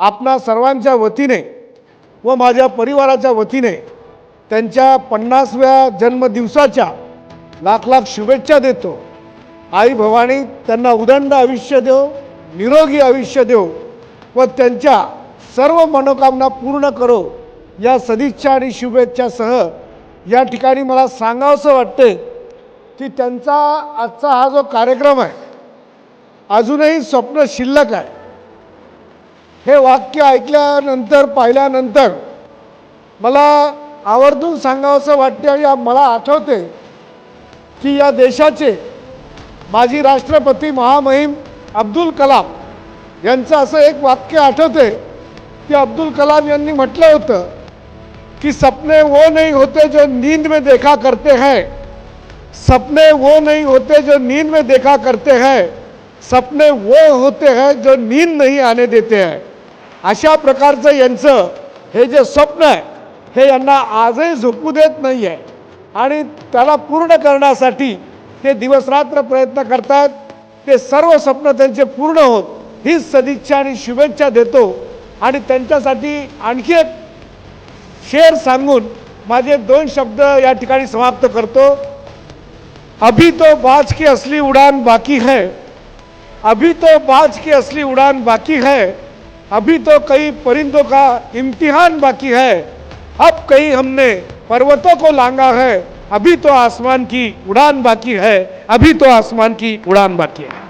आपणा सर्वांच्या वतीने व माझ्या परिवाराच्या वतीने त्यांच्या पन्नासव्या जन्मदिवसाच्या लाख लाख शुभेच्छा देतो. आई भवानी त्यांना उदंड आयुष्य देव निरोगी आयुष्य देव व त्यांच्या सर्व मनोकामना पूर्ण करो या सदिच्छा आणि शुभेच्छासह या ठिकाणी मला सांगावंसं वाटते की त्यांचा आजचा हा जो कार्यक्रम आहे अजूनही स्वप्न शिल्लक आहे. हे वाक्य ऐकल्यानंतर पाहिल्यानंतर मला आवर्जून सांगावंसं वाटते आणि मला आठवते की या देशाचे माजी राष्ट्रपती महामहिम अब्दुल कलाम यांचं असं एक वाक्य आठवते की अब्दुल कलाम यांनी म्हटलं होतं कि सपने वो नहीं होते जो नींद में देखा करते हैं. सपने वो नहीं होते जो नींद में देखा करते हैं. सपने वो होते हैं जो नींद नहीं आने देते हैं. अशा प्रकारचं यांचं हे जे स्वप्न आहे हे यांना आजही झोपू देत नाही आहे आणि त्याला पूर्ण करण्यासाठी ते दिवसरात्र प्रयत्न करतात. ते सर्व स्वप्न त्यांचे पूर्ण होत. हीच सदिच्छा आणि शुभेच्छा देतो. आणि त्यांच्यासाठी आणखी एक शेर सांगून माझे दोन शब्द या ठिकाणी समाप्त करतो. अभी तो बाज की असली उड़ान बाकी है. अभी तो बाज की असली उड़ान बाकी है. अभी तो कई परिंदों का इम्तिहान बाकी है। अब कई हमने पर्वतों को लांगा है। अभी तो आसमान की उड़ान बाकी है। अभी तो आसमान की उड़ान बाकी है।